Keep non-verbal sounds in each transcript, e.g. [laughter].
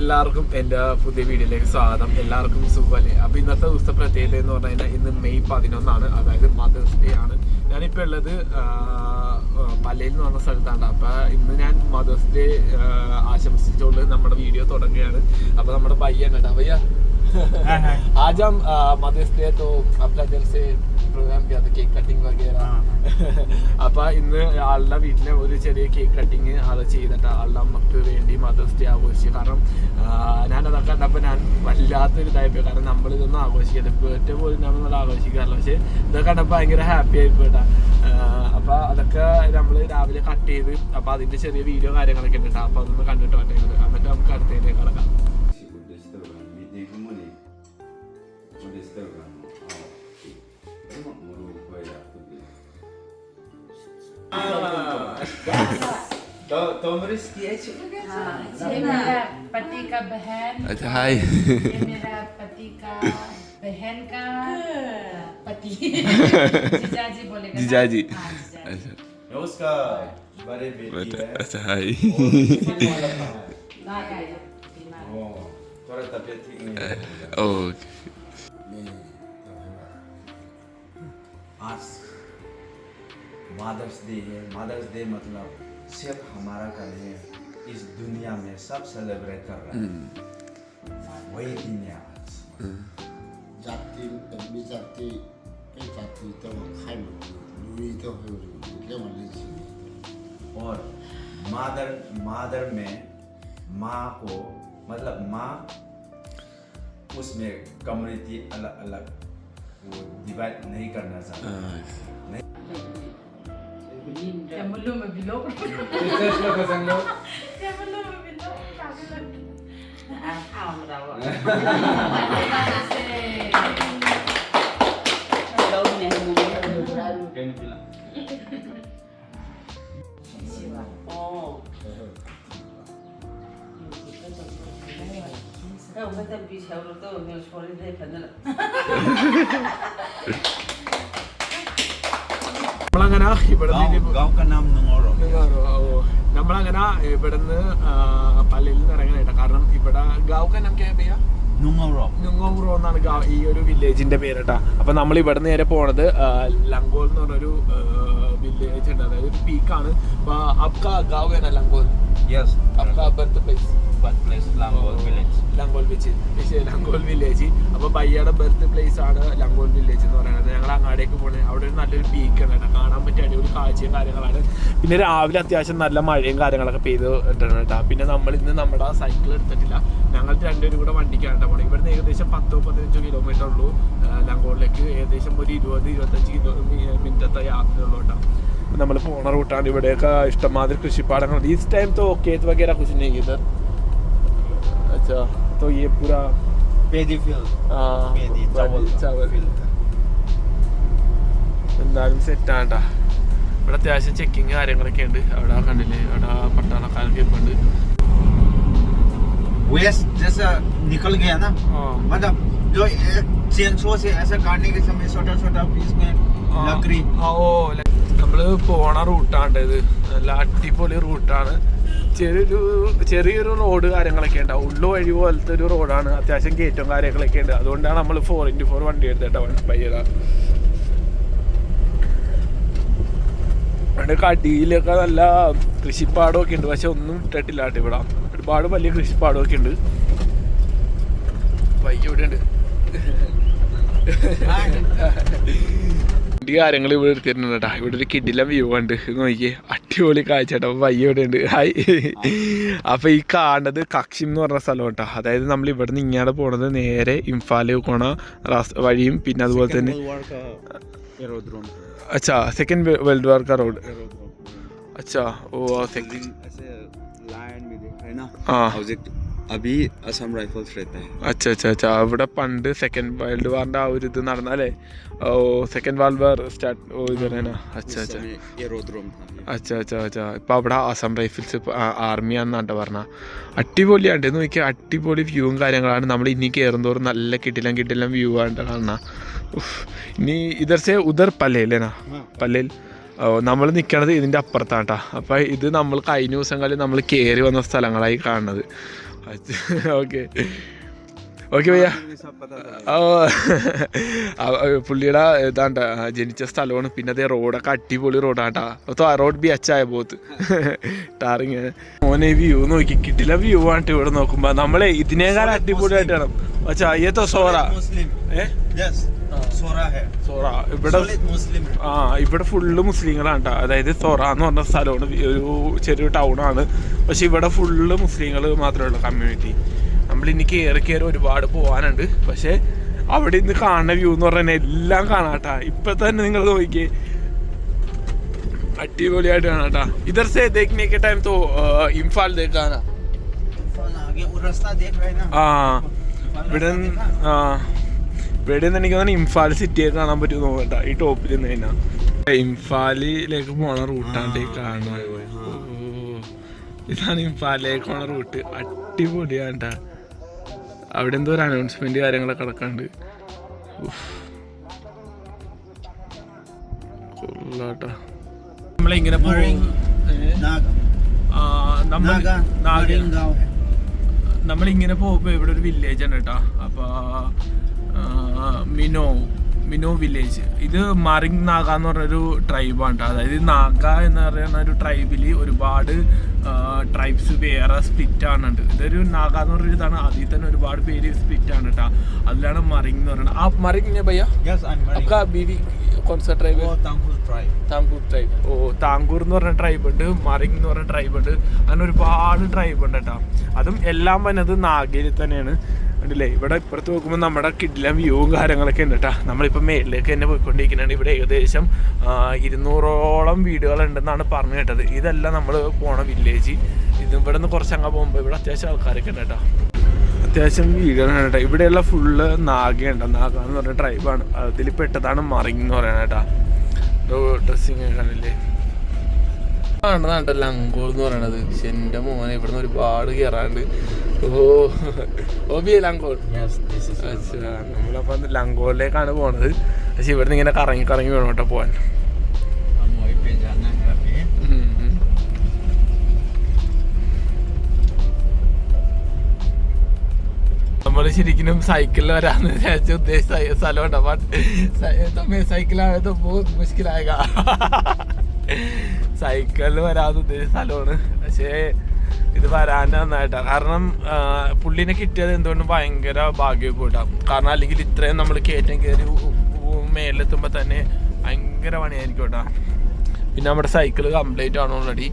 എല്ലാവർക്കും എന്റെ പുതിയ വീഡിയോയിലേക്ക് സ്വാഗതം. എല്ലാവർക്കും സുഖമല്ലേ? അപ്പോൾ ഇന്നത്തെ ദിവസത്തെ പ്രത്യേകത എന്ന് പറഞ്ഞു കഴിഞ്ഞാൽ ഇന്ന് മെയ് പതിനൊന്നാണ്. അതായത് മദേഴ്സ് ഡേ ആണ്. ഞാനിപ്പോൾ ഉള്ളത് പല്ലയിൽ എന്ന് പറഞ്ഞ സ്ഥലത്താണ്. അപ്പോൾ ഇന്ന് ഞാൻ മദേഴ്സ് ഡേ ആശംസിച്ചുകൊണ്ട് നമ്മുടെ വീഡിയോ തുടങ്ങുകയാണ്. അപ്പോൾ നമ്മുടെ പയ്യൻ കേട്ടോ പയ്യ [laughs] आज हम मदर्स डे तो अपना दिल से प्रोग्राम किया था केक कटिंग वगैरह അപ്പൊ ഇന്ന് ആളുടെ വീട്ടിലെ ഒരു ചെറിയ കേക്ക് കട്ടിങ് ആള് ചെയ്തിട്ട് ആളുടെ അമ്മക്ക് വേണ്ടി മദേഴ്സ് ഡേ ആഘോഷിച്ചു കാരണം ഞാൻ അതൊക്കെ കണ്ടപ്പോൾ ഞാൻ വല്ലാത്തൊരു ഇതായിപ്പോയി കാരണം നമ്മൾ ഇതൊന്നും ആഘോഷിക്കില്ല ബർത്ത്ഡേ പോലും നമ്മൾ ആഘോഷിക്കാറില്ല പക്ഷെ ഇതൊക്കെ കണ്ടപ്പോൾ ഭയങ്കര ഹാപ്പി ആയിപ്പോയിട്ടാ അപ്പൊ അതൊക്കെ നമ്മൾ രാവിലെ കട്ട് ചെയ്ത് അപ്പൊ അതിന്റെ ചെറിയ വീഡിയോ കാര്യങ്ങളൊക്കെ ഉണ്ട് ട്ടോ. അപ്പൊ അതൊന്ന് കണ്ടിട്ട് വട്ടേ എന്നിട്ട് നമുക്ക് അടുത്തതിലേക്ക് കിടക്കാം तो तुम किए हाँ, ये मेरा पति का बहन अच्छा हाय ये मेरा पति का बहन का पति जीजाजी बोलेगा ना? जीजाजी। हाँ, जीजाजी। अच्छा उसका बड़े बेटी है अच्छा हाय हाँ, थोड़ा तबीयत ठीक नहीं है ओके आज मदर्स डे है। मदर्स डे मतलब सिर्फ़ हमारा का नहीं इस दुनिया में सब सेलिब्रेट कर रहे हैं। हम्म। वही दिन है आज। हम्म। जाति तभी जाति कई जाति तो खाई लुई तो और मादर मादर में माँ को मतलब माँ उसमें कम्युनिटी अलग अलग वो डिवाइड नहीं करना चाहता। हाँ। नहीं। تعمل لهم بلور إيش لفظا لو؟ تعمل لهم بلور حاول نروح Kau kata. നമ്മളങ്ങനെ ഇവിടുന്ന് പള്ളിയിൽ നിന്ന് ഇറങ്ങാനായിട്ട്. കാരണം ഇവിടെ ഗാവ്ക്കന്നാം ഈ ഒരു വില്ലേജിന്റെ പേരട്ടാ. അപ്പൊ നമ്മൾ ഇവിടെ നേരെ പോണത് ലങ്കോൽ എന്ന് പറഞ്ഞൊരു വില്ലേജ് ഉണ്ട്. അതായത് ഒരു ആണ്. അബ്കാ ഗാവ് ലങ്കോൽ? Yes place ലങ്കോൽ village ലങ്കോൾ which ലങ്കോൾ village അപ്പൊ ബയ്യയുടെ ബർത്ത് പ്ലേസ് ആണ് ലങ്കോൾ വില്ലേജ് എന്ന് പറയുന്നത് ഞങ്ങൾ അങ്ങാടേക്ക് പോണേ അവിടെ ഒരു നല്ലൊരു പീക്ക് ഉണ്ട് കേട്ടോ കാണാൻ പറ്റിയ അടിപൊളി കാഴ്ചയും കാര്യങ്ങളാണ് പിന്നെ രാവിലെ അത്യാവശ്യം നല്ല മഴയും കാര്യങ്ങളൊക്കെ പെയ്ത് ഇട്ടുണ്ട് കേട്ടോ പിന്നെ നമ്മൾ ഇന്ന് നമ്മുടെ സൈക്കിൾ എടുത്തിട്ടില്ല ഞങ്ങൾ രണ്ടുപേരും കൂടെ വണ്ടിക്കാണ് കേട്ടോ പോണേ ഇവിടുന്ന് ഏകദേശം പത്തോ പതിനഞ്ചോ കിലോമീറ്റർ ഉള്ളൂ ആ, ലങ്കോളിലേക്ക് ഏകദേശം ഒരു ഇരുപത് ഇരുപത്തഞ്ച് കിലോ മിനിറ്റത്തെ യാത്ര ഉള്ളൂ കേട്ടോ നമ്മൾ പോണ റൂട്ടാണ് ഇവിടെയൊക്കെ ഇഷ്ടംമാതിരി കൃഷിപ്പാടങ്ങളുണ്ട് इस टाइम तो खेत वगैरह कुछ नहीं है इधर अच्छा तो ये पूरा पेडी फील्ड हाँ, पेडी चावल चावल चावल फील्ड എന്തായാലും സെറ്റാണ്ടാ ഇവിടെ അത്യാവശ്യം ചെക്കിങ് കാര്യങ്ങളൊക്കെ ഉണ്ട് അവിടെ കണ്ടില്ലേ അവിടെ പട്ടാളക്കാരൊക്കെ ഇപ്പൊ ഉണ്ട് वेस्ट जैसा निकल गया ना ആ. मतलब जो एक चेंसो से ऐसा काटने के समय छोटा छोटा पीस में ആ. लकड़ी ആ, ഓ ല- നമ്മള് പോണ റൂട്ടാണ് ഇത് നല്ല അടിപൊളി റൂട്ടാണ് ചെറിയൊരു ചെറിയൊരു റോഡ് കാര്യങ്ങളൊക്കെ ഉണ്ട്. ഉള്ളു വഴി പോലത്തെ ഒരു റോഡാണ് അത്യാവശ്യം ഗേറ്റും കാര്യങ്ങളൊക്കെ ഉണ്ട്. അതുകൊണ്ടാണ് നമ്മൾ ഫോർ ഇന്റു ഫോർ വണ്ടി എടുത്തിട്ട് വൺ പയ്യട അവിടെ കടിയിലൊക്കെ നല്ല കൃഷിപ്പാടമൊക്കെ ഉണ്ട്. പക്ഷെ ഒന്നും ഇട്ടിട്ടില്ല കേട്ടോ ഇവിടെ. ഒരുപാട് വലിയ കൃഷിപ്പാടമൊക്കെ ഉണ്ട്. ബൈക്ക് ഇവിടെ ഉണ്ട്. വണ്ടി കാര്യങ്ങൾ ഇവിടെ എടുത്തിട്ടുണ്ട് കേട്ടോ ഇവിടെ ഒരു കിടിലം വ്യൂ ഉണ്ട് ഇത് നോക്കിയേ അടിപൊളി കാഴ്ച കേട്ടോ അപ്പൊ പയ്യ ഇവിടെ ഉണ്ട് ഹായ് അപ്പൊ ഈ കാണുന്നത് കക്ഷിം എന്ന് പറഞ്ഞ സ്ഥലം കേട്ടോ അതായത് നമ്മൾ ഇവിടെ നിന്ന് ഇങ്ങാടെ പോണത് നേരെ ഇംഫാല് പോണ റാസ് വഴിയും പിന്നെ അതുപോലെ തന്നെ एरोड्रोम അച്ഛാ സെക്കൻഡ് വേൾഡ് വാർ കാ റോഡ് एरोड्रोम अच्छा ओ सेकंड ऐसे लाइन में देखा है ना हाँ ऑब्जेक्ट अभी असम राइफल्स रहता है അച്ഛാ അച്ഛാ അച്ഛാ അവിടെ പണ്ട് സെക്കൻഡ് വേൾഡ് വാറിന്റെ ആ ഒരു ഇത് നടന്നല്ലേ ഓ സെക്കൻഡ് വേൾഡ് വാർ സ്റ്റാർട്ട് ഓ ഇത് പറയണ അച്ഛാ उस അച്ഛാ समय एरोड्रोम था ये। അച്ഛാ അച്ഛാ അച്ഛാ ഇപ്പൊ അവിടെ ആസാം റൈഫിൾസ് ആർമിയാണെന്നാണ് പറഞ്ഞ അടിപൊളിയാണ് ഇത് നോക്കിയാൽ അടിപൊളി വ്യൂവും കാര്യങ്ങളാണ് നമ്മൾ ഇനി കയറുന്തോറും നല്ല കിട്ടില്ല കിട്ടില്ല വ്യൂ ആണ് കാണുന്ന ഉഫ്. ഇനി ഇതർസെ ഉദർ പല്ലേലേനാ പല്ലേൽ നമ്മൾ നിൽക്കണത് ഇതിൻ്റെ അപ്പുറത്താണ് കേട്ടോ അപ്പോൾ ഇത് നമ്മൾ കഴിഞ്ഞ ദിവസങ്ങളിൽ നമ്മൾ കയറി വന്ന സ്ഥലങ്ങളായി കാണുന്നത് ഓക്കെ [laughs] ഓക്കെ ഭയ്യ പുള്ളിയുടെ ഇതാണ്ട ജനിച്ച സ്ഥലമാണ്. പിന്നെ അതേ റോഡൊക്കെ അടിപൊളി റോഡാണ്ടാ. മൊത്തം ആ റോഡ് ബി അച്ചായ പോത്ത്. ടാറിങ്. മോനെ വ്യൂ നോക്കി. കിട്ടില്ല വ്യൂ ആണ്ട് ഇവിടെ നോക്കുമ്പോ. നമ്മളെ ഇതിനേക്കാൾ അടിപൊളിയായിട്ടാണ്. അച്ഛാ ഏത്തോ സോറ. ഇവിടെ ആ ഇവിടെ ഫുള്ള് മുസ്ലിങ്ങളാണ് അതായത് സോറ എന്ന് പറഞ്ഞ സ്ഥലമാണ്. ഒരു ചെറിയ ടൗണാണ് പക്ഷെ ഇവിടെ ഫുള്ള് മുസ്ലിങ്ങൾ മാത്രമേ ഉള്ളൂ കമ്മ്യൂണിറ്റി നമ്മൾ ഇനി കയറി കയറി ഒരുപാട് പോകാനുണ്ട് പക്ഷേ അവിടെ നിന്ന് കാണുന്ന വ്യൂ എന്ന് പറഞ്ഞാൽ എല്ലാം കാണാട്ട. ഇപ്പൊ തന്നെ നിങ്ങൾ നോക്കിയേ അടിപൊളിയായിട്ട് കാണാട്ട. ഇതർ സേ ദേഖ്നെ ടൈം തോ ഇംഫാൽ ദേഖാനാ? ആ ഇവിടെ ഇവിടെ നിന്ന് എനിക്ക് തോന്നുന്നു ഇംഫാൽ സിറ്റിയെ കാണാൻ പറ്റും തോന്നട്ടാ ഈ ടോപ്പിൽ നിന്ന് കഴിഞ്ഞാ. ഇംഫാലിലേക്ക് പോണ റൂട്ടാണ്ട് കാണുന്നത്. ഇതാണ് ഇംഫാലിലേക്ക് പോണ റൂട്ട്. അടിപൊളിയാണ് അവിടെ എന്തോ ഒരു അനൗൺസ്മെന്റ് കാര്യങ്ങളൊക്കെ കിടക്കാണ്ട് നമ്മളിങ്ങനെ നമ്മളിങ്ങനെ പോകുമ്പോൾ ഇവിടെ ഒരു ആണ് കേട്ടോ അപ്പോൾ മിനോ മിനോ വില്ലേജ് ഇത് മറിങ് നാഗ എന്ന് പറഞ്ഞൊരു ട്രൈബാണ് കേട്ടോ അതായത് നാഗ എന്ന് പറയുന്ന ഒരു ട്രൈബിൽ ഒരുപാട് ട്രൈബ്സ് വേറെ സ്പ്ലിറ്റ് ആണുണ്ട് ഇതൊരു നാഗ എന്ന് പറഞ്ഞൊരു ഇതാണ് അതിൽ തന്നെ ഒരുപാട് പേര് സ്പ്ലിറ്റ് ആണ് കേട്ടോ അതിലാണ് മറിങ് എന്ന് പറയുന്നത് ആ മറിങ് ഭയ്യ यस आई एम आपका बीवी कौन सा ट्राइब है वो तांकुल ट्राइब താങ്കൂർ ട്രൈബ് ഓ താങ്കൂർ എന്ന് പറഞ്ഞ ട്രൈബ് ഉണ്ട് മറിങ് എന്ന് പറഞ്ഞ ട്രൈബ് ഉണ്ട് അങ്ങനെ ഒരുപാട് ട്രൈബ് ഉണ്ട് കേട്ടോ അതും എല്ലാം വന്നത് നാഗയിൽ തന്നെയാണ് ഉണ്ടല്ലേ ഇവിടെ ഇപ്പുറത്ത് നോക്കുമ്പോൾ നമ്മുടെ കിഡിലെ വ്യൂവും കാര്യങ്ങളൊക്കെ ഉണ്ട് കേട്ടോ നമ്മളിപ്പോൾ മേളിലേക്ക് തന്നെ പോയിക്കൊണ്ടിരിക്കുന്നുണ്ട് ഇവിടെ ഏകദേശം ഇരുന്നൂറോളം വീടുകളുണ്ടെന്നാണ് പറഞ്ഞു കേട്ടത്. ഇതല്ല നമ്മൾ പോണ വില്ലേജ് ഇത് ഇവിടെ നിന്ന് കുറച്ച് അങ്ങ് പോകുമ്പോൾ ഇവിടെ അത്യാവശ്യം ആൾക്കാരൊക്കെ ഉണ്ട് കേട്ടോ അത്യാവശ്യം വീടുകളാണ് കേട്ടോ ഇവിടെയുള്ള ഫുള്ള് നാഗയുണ്ട്. നാഗ എന്ന് പറഞ്ഞ ട്രൈബാണ് അതിൽ പെട്ടതാണ് മറിങ് എന്ന് പറയുന്നത് കേട്ടോ ഡ്രസ്സിങ് കാണില്ലേ ആണതാണ്ട ലങ്കോൾ എന്ന് പറയണത്. പക്ഷെ എന്റെ മോനെ ഇവിടുന്ന് ഒരുപാട് കയറാണ്ട് ലങ്കോലിലേക്കാണ് പോണത്. പക്ഷെ ഇവിടെ നിന്ന് ഇങ്ങനെ കറങ്ങി കറങ്ങി വേണം കേട്ടോ പോവാൻ. നമ്മൾ ശരിക്കും സൈക്കിളിൽ വരാന്ന് വിചാരിച്ച ഉദ്ദേശിച്ച സ്ഥലമുണ്ട്. അപ്പം സൈക്കിളായത് മുഷ്കിലായ സൈക്കിളിൽ [laughs] വരാന്ന് ഉദ്ദേശിച്ച സ്ഥലമാണ്. പക്ഷേ ഇത് വരാൻ നന്നായിട്ടാണ് കാരണം പുള്ളിനെ കിട്ടിയത് എന്തുകൊണ്ടും ഭയങ്കര ഭാഗ്യക്കൂട്ടാണ് കാരണം അല്ലെങ്കിൽ ഇത്രയും നമ്മൾ കയറ്റം കയറി മേലെത്തുമ്പോൾ തന്നെ ഭയങ്കര പണിയായിരിക്കും കേട്ടോ പിന്നെ നമ്മുടെ സൈക്കിൾ കംപ്ലീറ്റ് ആണ് ഓൾറെഡി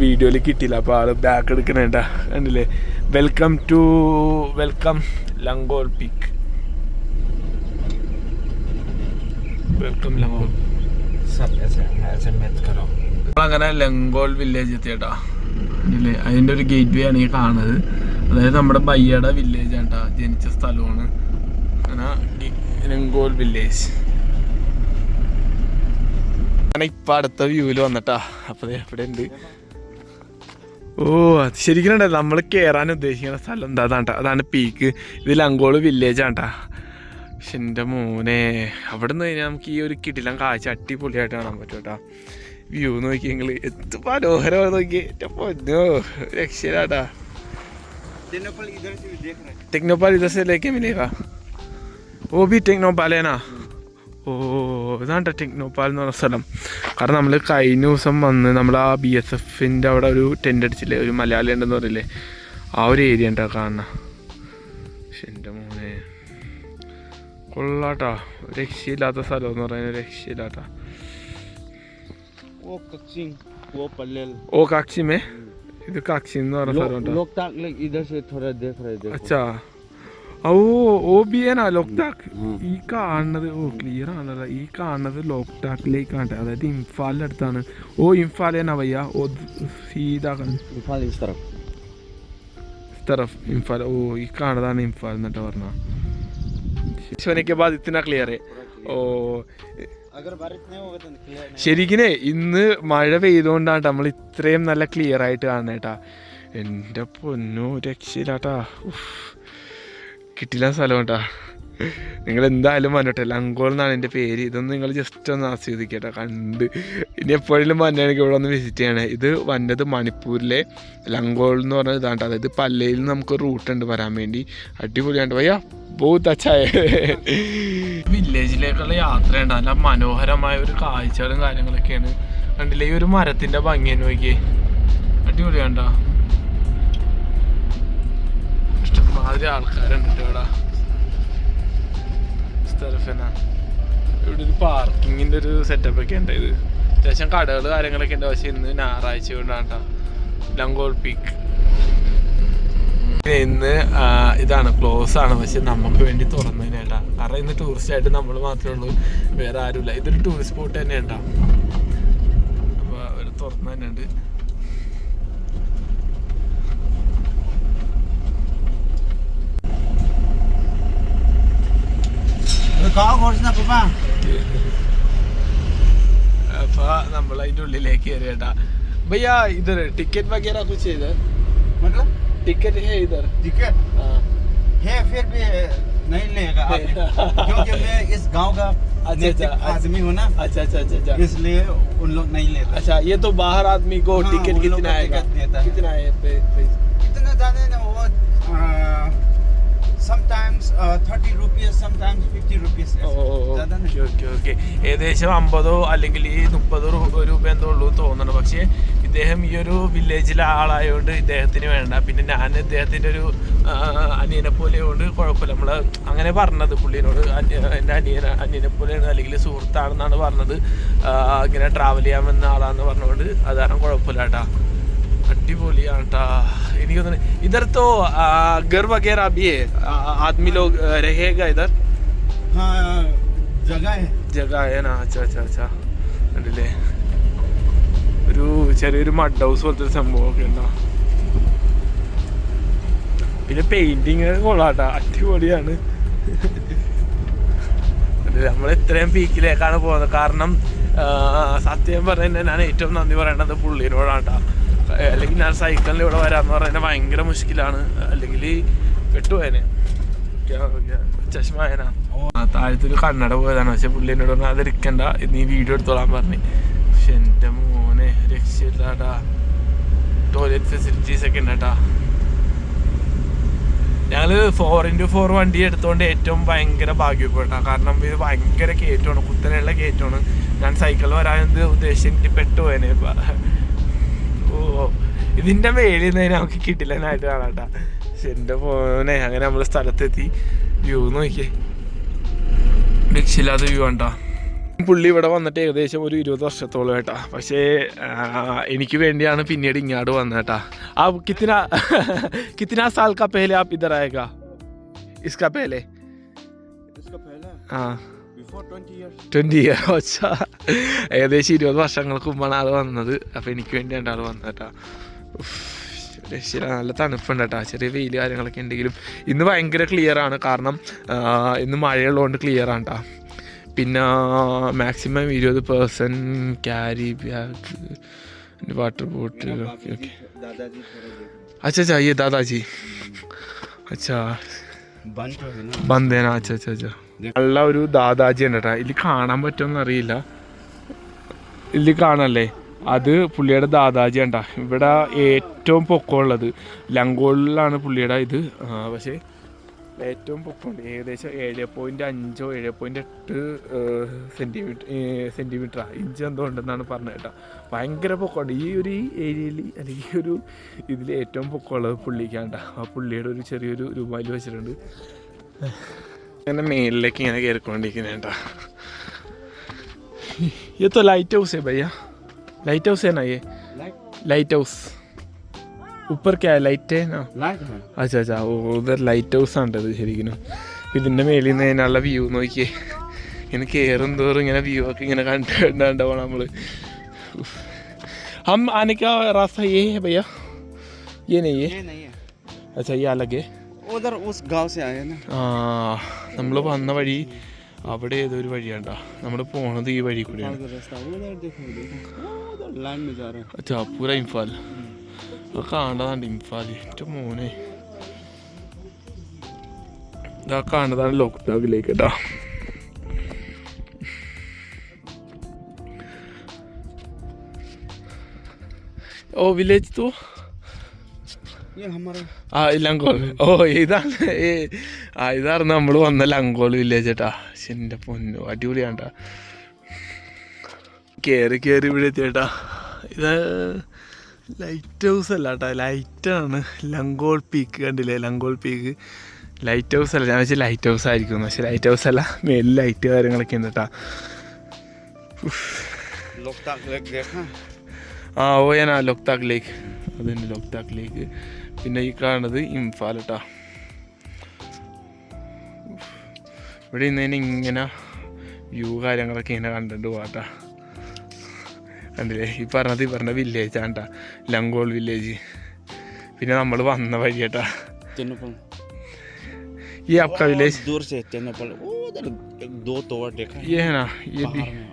വീഡിയോയിൽ കിട്ടിയില്ല. അപ്പൊ ആൾ ബാക്ക് എടുക്കണേണ്ട കണ്ടില്ലേ? Welcome to welcome ലങ്കോൽ peak welcome ലങ്കോൾ നമ്മളങ്ങനെ ലങ്കോൾ വില്ലേജ് എത്തിയട്ടാ. അതിന്റെ ഒരു ഗേറ്റ് വേ ആണ് ഈ കാണുന്നത്. അതായത് നമ്മുടെ ബയ്യട വില്ലേജ് ആണ് ആണ്ടാ. ജനിച്ച സ്ഥലമാണ്. അങ്ങനെ ലങ്കോൾ വില്ലേജ് അങ്ങനെ ഇപ്പം അടുത്ത വ്യൂവിൽ വന്നിട്ടാ. അപ്പോൾ എവിടെ ഉണ്ട് ഓ അത് ശരിക്കും നമ്മൾ കയറാൻ ഉദ്ദേശിക്കുന്ന സ്ഥലം എന്താ അതാണ് ട്ടാ. അതാണ് പീക്ക് ഇത് ലങ്കോള് വില്ലേജ് ആണ്ടാ പക്ഷെ എൻ്റെ മോനെ അവിടെ നിന്ന് കഴിഞ്ഞാൽ നമുക്ക് ഈ ഒരു കിടിലം കാഴ്ച അടിപൊളിയായിട്ട് കാണാൻ പറ്റും കേട്ടോ വ്യൂ നോക്കി നിങ്ങൾ എന്ത് മനോഹരമാണ് നോക്കി എൻ്റെ പൊന്നോ രക്ഷയിലാട്ടാ टेनोपल इधर से भी देख रहे हैं टेक्नोपाल इधर से लेके मिलेगा वो भी टेक्नोपाल है ना ഓ ഇതാണ്ട ടെക്നോപാൽ എന്ന് പറഞ്ഞ സ്ഥലം. കാരണം നമ്മൾ കഴിഞ്ഞ ദിവസം വന്ന് നമ്മൾ ആ ബി എസ് എഫിന്റെ അവിടെ ഒരു ടെന്റ് അടിച്ചില്ലേ? ഒരു മലയാളി ഉണ്ടെന്ന് പറയില്ലേ ആ ഒരു ഏരിയ ഉണ്ടോ കാണുന്ന. പക്ഷെ എന്റെ മോനെ. കൊള്ളാട്ടാ. രക്ഷയില്ലാത്ത സ്ഥലം എന്ന് പറയുന്നത് രക്ഷയില്ലാട്ടാ. ഓ കാക്ഷിമേ ഇത് കാക്ഷി എന്ന് പറഞ്ഞ സ്ഥലം ഉണ്ടോ? അച്ഛാ. ഓ ഓ ബി എൻ ആ ഈ കാണുന്നത് ഓ ക്ലിയർ ആണല്ലോ. ഈ കാണുന്നത് ലോക്ടാക്കിലേക്കാണ് അതായത് ഇംഫാലിന്റെ അടുത്താണ്. ഓ ഇംഫാൽ തന്നെ വയ്യ. ഓ സീതാ സ്ഥറഫ് ഇംഫാൽ ഓ ഈ കാണുന്നതാണ് ഇംഫാൽ എന്നിട്ട് പറഞ്ഞ ശിവനൊക്കെ ബാധ ഇത്തിന ക്ലിയർ ഓ ശരിക്കിനെ ഇന്ന് മഴ പെയ്തുകൊണ്ടാണ് നമ്മൾ ഇത്രയും നല്ല ക്ലിയർ ആയിട്ട് കാണുന്നേട്ടാ എന്റെ പൊന്നു രക്ഷയില്ലാട്ടാ. ഉഫ്. കിട്ടില്ല സ്ഥലം കേട്ടാ. നിങ്ങൾ എന്തായാലും വന്നോട്ടെ. ലങ്കോൾ എന്നാണ് എന്റെ പേര്. ഇതൊന്നും നിങ്ങൾ ജസ്റ്റ് ഒന്ന് ആസ്വദിക്കട്ടെ. കണ്ട്. ഇനി എപ്പോഴെങ്കിലും വന്നാണെങ്കിൽ ഇവിടെ ഒന്ന് വിസിറ്റ് ചെയ്യണേ. ഇത് വന്നത് മണിപ്പൂരിലെ ലങ്കോൾ എന്ന് പറഞ്ഞ ഇതാണ് അതായത് പല്ലയിൽ നമുക്ക് റൂട്ട് ഉണ്ട് വരാൻ വേണ്ടി. അടിപൊളിയാണ്ട് വയ്യ ബഹുത്ത് അച്ചായ വില്ലേജിലേക്കുള്ള യാത്രയുണ്ട് നല്ല മനോഹരമായ ഒരു കാഴ്ചകളും കാര്യങ്ങളൊക്കെയാണ്. കണ്ടില്ലേ? ഈ ഒരു മരത്തിന്റെ ഭംഗി നോക്കിയേ. അടിപൊളിയാണ്ടോ ഇഷ്ടംമാതിരി ആൾക്കാരുണ്ട് ഇവിടെ. സ്ഥലഫന ഇവിടെ ഒരു പാർക്കിങ്ങിന്റെ ഒരു സെറ്റപ്പ് ഒക്കെ ഉണ്ട് ഇത്. അത്യാവശ്യം കടകൾ കാര്യങ്ങളൊക്കെ ഉണ്ട്. പക്ഷെ ഇന്ന് ഞായറാഴ്ച കൊണ്ടാണ് ലങ്കോൾ പീക്ക് ഇന്ന് ഇതാണ് ക്ലോസ് ആണ്. പക്ഷെ നമുക്ക് വേണ്ടി തുറന്നതിനേട്ടാ കാരണം ഇന്ന് ടൂറിസ്റ്റ് ആയിട്ട് നമ്മൾ മാത്രമേ ഉള്ളൂ. വേറെ ആരുമില്ല. ഇതൊരു ടൂറിസ്റ്റ് സ്പോട്ട് തന്നെ ഉണ്ടാ അപ്പൊ അവർ തുറന്നു തന്നെ ഉണ്ട് भैया इधर टिकट वगैरह कुछ है इधर मतलब टिकट है इधर टिकट है फिर भी नहीं लेगा क्योंकि मैं इस गाँव का अच्छा आदमी हूँ ना अच्छा अच्छा अच्छा इसलिए उन लोग नहीं लेते अच्छा ये तो बाहर आदमी को हाँ, टिकट कितना आएगा कितना है कितना ज़्यादा वो thirty rupees fifty rupees okay okay ഏകദേശം അമ്പതോ അല്ലെങ്കിൽ ഈ മുപ്പതോ രൂപ എന്തോ ഉള്ളൂ തോന്നുന്നു പക്ഷേ ഇദ്ദേഹം ഈ ഒരു വില്ലേജിലെ ആളായതുകൊണ്ട് ഇദ്ദേഹത്തിന് വേണ്ട. പിന്നെ ഞാൻ ഇദ്ദേഹത്തിന്റെ ഒരു അനിയനെ പോലെ കൊണ്ട് കുഴപ്പമില്ല. നമ്മൾ അങ്ങനെ പറഞ്ഞത് പുള്ളിനോട്. എന്റെ അനിയന അനിയനെ പോലെയാണ് അല്ലെങ്കിൽ സുഹൃത്താണെന്നാണ് പറഞ്ഞത്. ഇങ്ങനെ ട്രാവൽ ചെയ്യാമെന്ന ആളാണെന്ന് പറഞ്ഞുകൊണ്ട് അത് കാരണം കുഴപ്പമില്ല കേട്ടോ. അടിപൊളിയാണ് എനിക്ക് തോന്നുന്നു ഇതർ ആദ്മി ലോഗ് രഹേഗ ഇതർ? ജഗായന ഒരു ചെറിയൊരു മഡ് ഹൗസ് പോലത്തെ ഒരു സംഭവമൊക്കെ ഉണ്ടോ? പിന്നെ പെയിന്റിങ് കൊള്ളാട്ടാ. അടിപൊളിയാണ്. നമ്മൾ ഇത്രയും പീക്കിലേക്കാണ് പോകുന്നത്. കാരണം സത്യം പറഞ്ഞാൽ ഞാൻ ഏറ്റവും നന്ദി പറയേണ്ടത് പുള്ളിനോടാട്ടാ. അല്ലെങ്കിൽ ഞാൻ സൈക്കിളിൽ ഇവിടെ വരാമെന്ന് പറഞ്ഞാൽ ഭയങ്കര മുഷ്കിലാണ്. അല്ലെങ്കിൽ പെട്ടുപോയനെ ചഷ്മായനാ താഴത്തൊരു കണ്ണട പോയതാണ്. പക്ഷെ പുള്ളി എന്നോട് പറഞ്ഞു അതെടുക്കണ്ട നീ വീഡിയോ എടുത്തോളാൻ പറഞ്ഞു. പക്ഷെ എന്റെ മോനെ രക്ഷയില്ലാടാ ടോയ്ലറ്റ് ഫെസിലിറ്റീസ് ഒക്കെ ഉണ്ട് ഞങ്ങൾ ഫോർ ഇന്റു ഫോർ വണ്ടി എടുത്തോണ്ട് ഏറ്റവും ഭയങ്കര ഭാഗ്യപ്പെട്ടാ കാരണം ഇത് ഭയങ്കര കയറ്റമാണ് കുത്തനെയുള്ള കയറ്റമാണ് ഞാൻ സൈക്കിൾ വരാൻ ഉദ്ദേശിച്ചിട്ട് പെട്ടുപോയനെ. ഇതിന്റെ മേളിൽ നിന്ന് നമുക്ക് കിട്ടില്ലെന്നായിട്ട് കാണാട്ടാ പക്ഷെ എൻ്റെ ഫോനെ അങ്ങനെ നമ്മൾ സ്ഥലത്തെത്തി വ്യൂ നോക്കിയേ രക്ഷയില്ലാത്ത വ്യൂ കണ്ടാ പുള്ളി ഇവിടെ വന്നിട്ട് ഏകദേശം ഒരു ഇരുപത് വർഷത്തോളം കേട്ടാ പക്ഷേ ആ, എനിക്ക് വേണ്ടിയാണ് പിന്നീട് ഇങ്ങോട്ട് വന്നത് കേട്ടാ ആ കിത്തിന കിത്തിന സാൽ കാ പഹലെ ആപ്പ് ഇധർ ആയേഗാ ഇസ്കാ പഹലെ इसका पहला ആ before twenty years twenty year വെച്ചാ ഏകദേശം ഇരുപത് വർഷങ്ങൾക്ക് മുമ്പാണ് ആൾ വന്നത് അപ്പോൾ എനിക്ക് വേണ്ടിയാണ് ആൾ വന്നത് കേട്ടാ രക്ഷയില നല്ല തണുപ്പുണ്ട് കേട്ടോ ചെറിയ വെയിൽ കാര്യങ്ങളൊക്കെ ഉണ്ടെങ്കിലും ഇന്ന് ഭയങ്കര ക്ലിയർ ആണ്. കാരണം ഇന്ന് മഴയുള്ളതുകൊണ്ട് ക്ലിയർ ആണ് കേട്ടോ പിന്നെ മാക്സിമം ഇരുപത് percent carry bag water bottle okay okay അച്ഛാ അച്ഛാ ദാദാജി. അച്ഛാ. ബന്ധേന അച്ഛാ അച്ഛാ അച്ഛാ. നല്ല ഒരു ദാദാജി ഉണ്ട് കേട്ടോ ഇതിൽ കാണാൻ പറ്റുമെന്ന് അറിയില്ല ഇതിൽ കാണല്ലേ? അത് പുള്ളിയുടെ ദാദാജി ഉണ്ടാ ഇവിടെ ഏറ്റവും പൊക്കമുള്ളത് ലങ്കോളിലാണ് പുള്ളിയുടെ ഇത് ആ, പക്ഷേ ഏറ്റവും പൊക്കമുണ്ട് ഏകദേശം ഏഴ് പോയിന്റ് അഞ്ചോ ഏഴ് പോയിന്റ് എട്ട് സെന്റിമീറ്റർ സെന്റിമീറ്റർ ഇഞ്ച് എന്തോ ഉണ്ടെന്നാണ് പറഞ്ഞത് കേട്ടോ ഭയങ്കര പൊക്കമുണ്ട് ഈ ഒരു ഏരിയയിൽ അല്ലെങ്കിൽ ഈ ഒരു ഇതിൽ ഏറ്റവും പൊക്കമുള്ളത് പുള്ളിക്കാണ്ട ആ പുള്ളിയുടെ ഒരു ചെറിയൊരു രൂപയിൽ വെച്ചിട്ടുണ്ട് ഇങ്ങനെ മേലിലേക്ക് ഇങ്ങനെ കയറിക്കൊണ്ടിരിക്കുന്നുണ്ടാ ये तो लाइट हाउस है भैया लाइट हाउस है ना ये लाइट लाइट हाउस ऊपर क्या है लाइट है ना लाइट है അച്ഛാ അച്ഛാ ഓ ഇതൊരു ലൈറ്റ് ഹൗസ് ആണ് ഇത് ശരിക്കും ഇതിൻ്റെ മേളിൽ നിന്ന് അതിനുള്ള വ്യൂ നോക്കിയേ ഇങ്ങനെ കയറും തോറും ഇങ്ങനെ വ്യൂ ഒക്കെ ഇങ്ങനെ കണ്ട് കണ്ടാണ്ടാവണം നമ്മൾ हम आने का रास्ता ये है भैया ये नहीं है ये नहीं है अच्छा ये अलग है उधर उस गांव से आए ना ആ നമ്മൾ വന്ന വഴി അവിടെ ഏതൊരു വഴിയാണ്ടാ നമ്മൾ പോണത് ഈ വഴി കൂടിയാണ് का रास्ता उधर देखो देखो उधर लाइन में जा रहे हैं അച്ഛാ പൂര ഇംഫാൽ അത് കാണാതാണ്ട് ഇംഫാൽ ഏറ്റവും മോനെ ഇതാ കാണുന്നതാണ് ലോക്ക്ഡൗണിലേക്ക് കേട്ടോ ഓ വില്ലേജ് തോ ये हमारा ആ ഈ ലങ്കോൾ ഓ ഇതാണ് ഈ ആ ഇതാണ് നമ്മൾ വന്ന ലങ്കോൾ വില്ലേജ് കേട്ടാ ശ്ശെ, എൻ്റെ പൊന്നു അടിപൊളിയാണ്ടാ കയറി കയറി ഇവിടെ എത്തിയേട്ടാ ഇത് ലൈറ്റ് ഹൗസ് അല്ല കേട്ടോ ലൈറ്റാണ് ലങ്കോൾ പീക്ക് കണ്ടില്ലേ? ലങ്കോൾ പീക്ക് ലൈറ്റ് ഹൗസ് അല്ല ഞാൻ വെച്ചാൽ ലൈറ്റ് ഹൗസ് ആയിരിക്കും. പക്ഷേ ലൈറ്റ് ഹൗസ് അല്ല മേലിൽ ലൈറ്റ് കാര്യങ്ങളൊക്കെ ഉണ്ട് കേട്ടോ ആ ഓ ഞാനാ ലോക്താക് ലേക്ക് അതുണ്ട് ലോക്താക് ലേക്ക് പിന്നെ ഈ കാണുന്നത് ഇംഫാൽ കേട്ടാ ഇവിടെ ഇന്ന് ഇങ്ങനെ വ്യൂ കാര്യങ്ങളൊക്കെ ഇങ്ങനെ കണ്ടിട്ട് പോകാം കണ്ടില്ലേ ഈ പറഞ്ഞത് ഈ പറഞ്ഞ വില്ലേജ് ആണ്ടാ ലങ്കോൾ വില്ലേജ് പിന്നെ നമ്മൾ വന്ന വഴി കേട്ടാ तेनोपल ഈ आपका विलेज दूर से तेनोपल उधर एक दो तोड़ देखा है ये है ना ये भी पहाड़ में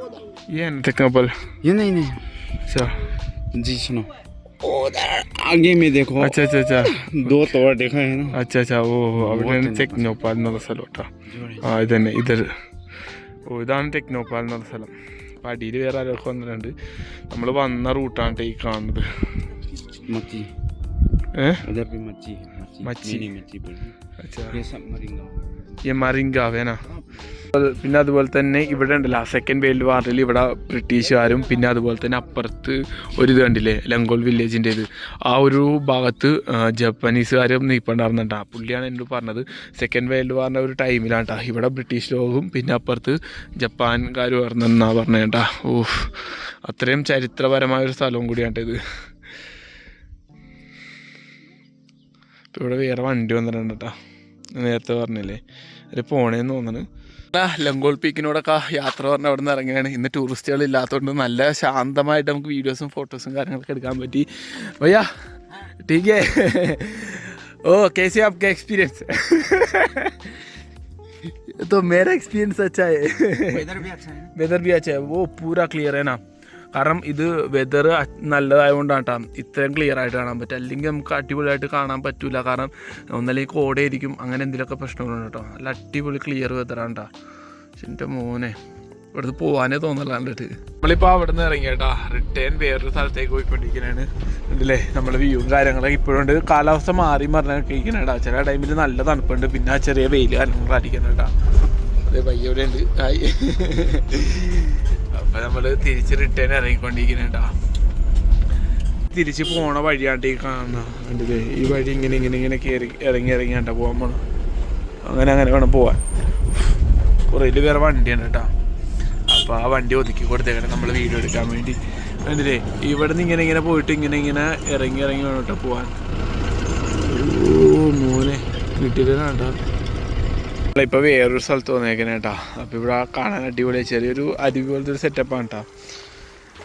उधर ये है ना टेक्नोपल ये नहीं नहीं अच्छा जी सुनो उधर आगे में देखो अच्छा अच्छा अच्छा दो तोड़ देखा है ना अच्छा अच्छा ഓ അവിടെ ടെക്നോപ്പാൽ എന്നുള്ള സ്ഥലം കേട്ടോ ആ ഇത് തന്നെ ഇത് ഓ ഇതാണ് ടെക്നോപ്പാൽ എന്നുള്ള അപ്പോൾ അടിയിൽ വേറെ ആരോഗ്യം വന്നിട്ടുണ്ട്. നമ്മൾ വന്ന റൂട്ടാണ് ഈ കാണുന്നത്. ഏഹ് മച്ചി. മച്ചി. മച്ചി. യമാരിങ്ക വേന പിന്നെ അതുപോലെ തന്നെ ഇവിടെ ഉണ്ടല്ലോ സെക്കൻഡ് വേൾഡ് വാറിൽ ഇവിടെ ബ്രിട്ടീഷുകാരും പിന്നെ അതുപോലെ തന്നെ അപ്പുറത്ത് ഒരു ഇത് കണ്ടില്ലേ ലങ്കോൾ വില്ലേജിന്റെ ഇത് ആ ഒരു ഭാഗത്ത് ജപ്പാനീസുകാരും ആ പുള്ളിയാണ് എന്നോട് പറഞ്ഞത് സെക്കൻഡ് വേൾഡ് വാറിന്റെ ഒരു ടൈമിലാണ് കേട്ടോ ഇവിടെ ബ്രിട്ടീഷ് ലോകവും പിന്നെ അപ്പുറത്ത് ജപ്പാൻകാരും ആയിരുന്നെന്നാ പറഞ്ഞ കേട്ടാ ഓഹ് അത്രയും ചരിത്രപരമായ ഒരു സ്ഥലവും കൂടിയാണ് ഇത്. ഇവിടെ വേറെ വണ്ടി വന്നിട്ടുണ്ട് കേട്ടോ നേരത്തെ പറഞ്ഞില്ലേ. അതിൽ പോണേന്ന് തോന്നുന്നു ആ, ലങ്കോൾ പീക്കിനോടൊക്കെ യാത്ര പറഞ്ഞ അവിടെ നിന്ന് ഇറങ്ങിയാണ് ഇന്ന് ടൂറിസ്റ്റുകൾ ഇല്ലാത്തതുകൊണ്ട് നല്ല ശാന്തമായിട്ട് നമുക്ക് വീഡിയോസും ഫോട്ടോസും കാര്യങ്ങളൊക്കെ എടുക്കാൻ പറ്റി भैया ठीक है ओ कैसे आपका एक्सपीरियंस तो मेरा एक्सपीरियंस अच्छा है इधर भी अच्छा है വെതർ ബി അച്ഛാ ഓ പൂരാ ക്ലിയർ ആണ് കാരണം ഇത് വെതർ നല്ലതായതുകൊണ്ടാണ് കേട്ടോ ഇത്രയും ക്ലിയർ ആയിട്ട് കാണാൻ പറ്റും അല്ലെങ്കിൽ നമുക്ക് അടിപൊളിയായിട്ട് കാണാൻ പറ്റില്ല കാരണം ഒന്നല്ലെങ്കിൽ കോടയായിരിക്കും അങ്ങനെ എന്തെങ്കിലുമൊക്കെ പ്രശ്നങ്ങളുണ്ട് കേട്ടോ നല്ല അടിപൊളി ക്ലിയർ വെതറാണ് കേട്ടോ പക്ഷെ എന്റെ മോനെ ഇവിടുന്ന് പോകാനേ തോന്നലാണ്ടിട്ട് നമ്മളിപ്പോൾ അവിടെ നിന്ന് ഇറങ്ങി കേട്ടാ റിട്ടേൺ വേറൊരു സ്ഥലത്തേക്ക് പോയിക്കൊണ്ടിരിക്കുന്നതാണ് ഉണ്ടല്ലേ നമ്മുടെ വ്യൂവും കാര്യങ്ങളൊക്കെ ഇപ്പോഴും ഉണ്ട്. കാലാവസ്ഥ മാറി മറിഞ്ഞൊക്കെ കേട്ടോ ചില ടൈമിൽ നല്ല തണുപ്പുണ്ട്. പിന്നെ ചെറിയ വെയിൽ കാര്യങ്ങളൊക്കെ അടിക്കുന്നുണ്ടാ അതെ പയ്യ ഇവിടെ ഉണ്ട് അപ്പൊ നമ്മൾ തിരിച്ച് റിട്ടേൺ ഇറങ്ങിക്കൊണ്ടിരിക്കുന്നുണ്ടാ? തിരിച്ച് പോണ വഴിയാണ്ട് ഈ കാണുന്ന കണ്ടില്ലേ? ഈ വഴി ഇങ്ങനെ ഇങ്ങനെ ഇങ്ങനെ കയറി ഇറങ്ങി ഇറങ്ങിയാണ്ട പോകാൻ പോണം. അങ്ങനെ അങ്ങനെ വേണം പോവാൻ. കുറേൽ വേറെ വണ്ടിയാണ് കേട്ടോ. അപ്പൊ ആ വണ്ടി ഒതുക്കി കൊടുത്തേക്കണം നമ്മൾ വീഡിയോ എടുക്കാൻ വേണ്ടി. കണ്ടില്ലേ? ഇവിടെ നിന്ന് ഇങ്ങനെ ഇങ്ങനെ പോയിട്ട് ഇങ്ങനെ ഇങ്ങനെ ഇറങ്ങി ഇറങ്ങി വേണം കേട്ടോ പോവാൻ. ഓ മോനെ. വീട്ടിലാണ് ഇപ്പൊ വേറൊരു സ്ഥലത്ത് വന്നേക്കണേ കേട്ടാ അപ്പൊ ഇവിടെ കാണാൻ അടിപൊളി ചെറിയൊരു അരുവി പോലത്തെ ഒരു സെറ്റപ്പാണ് കേട്ടാ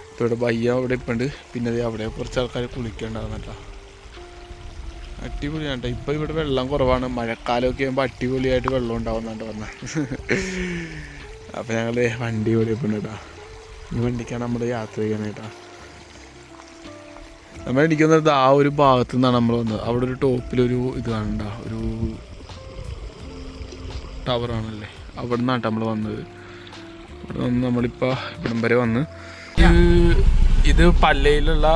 ഇപ്പൊ ഇവിടെ ബയ്യ അവിടെ ഇപ്പൊ ഉണ്ട് പിന്നെ അവിടെ കുറച്ച് ആൾക്കാർ കുളിക്കണ്ടാവുന്ന കേട്ടാ അടിപൊളിയാണ് കേട്ടോ ഇപ്പൊ ഇവിടെ വെള്ളം കുറവാണ്. മഴക്കാലമൊക്കെ ആകുമ്പോൾ അടിപൊളിയായിട്ട് വെള്ളം ഉണ്ടാവുന്നുണ്ട് വന്ന. [laughs] അപ്പൊ ഞങ്ങൾ വണ്ടി ഇവിടെ ഇപ്പൊ കേട്ടാ ഈ വണ്ടിക്കാണ് നമ്മൾ യാത്ര ചെയ്യണേ ചെയ്യാനായിട്ടാ നമ്മൾ ഇരിക്കുന്നത് ആ ഒരു ഭാഗത്തു നിന്നാണ് നമ്മൾ വന്നത്. അവിടെ ഒരു ടോപ്പിലൊരു ഇത് കാണണ്ട ഒരു ടവറാണല്ലേ. അവിടെ നിന്നാണ് നമ്മൾ വന്നത്. അവിടെ നിന്ന് നമ്മളിപ്പോൾ ഇവിടം വരെ വന്ന്. ഇത് പല്ലയിലുള്ള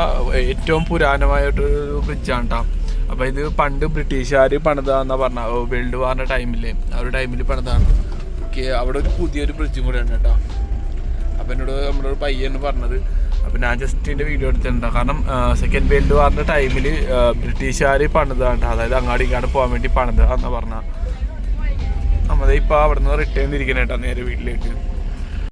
ഏറ്റവും പുരാതനമായിട്ടൊരു ബ്രിഡ്ജാണ് കേട്ടോ അപ്പോൾ ഇത് പണ്ട് ബ്രിട്ടീഷുകാർ പണിതാന്നാ പറഞ്ഞ വേൾഡ് വാറിന്റെ ടൈമിൽ ആ ഒരു ടൈമിൽ പണിതാണ്. ഓക്കെ അവിടെ ഒരു പുതിയൊരു ബ്രിഡ്ജും കൂടെ ഉണ്ട് കേട്ടോ അപ്പം എന്നോട് നമ്മുടെ ഒരു പയ്യന് പറഞ്ഞത് അപ്പം ഞാൻ ജസ്റ്റ് എന്റെ വീഡിയോ എടുത്തിട്ടുണ്ട് കാരണം സെക്കൻഡ് വേൾഡ് വാറിന്റെ ടൈമിൽ ബ്രിട്ടീഷുകാർ പണിതാണ് അതായത് അങ്ങാടി ഇങ്ങാട് പോകാൻ വേണ്ടി പണിതാന്നാ പറഞ്ഞ. നമ്മളെ ഇപ്പോൾ അവിടുന്ന് റിട്ടേൺ ഇരിക്കണേട്ടാ നേരെ വീട്ടിലേക്ക്.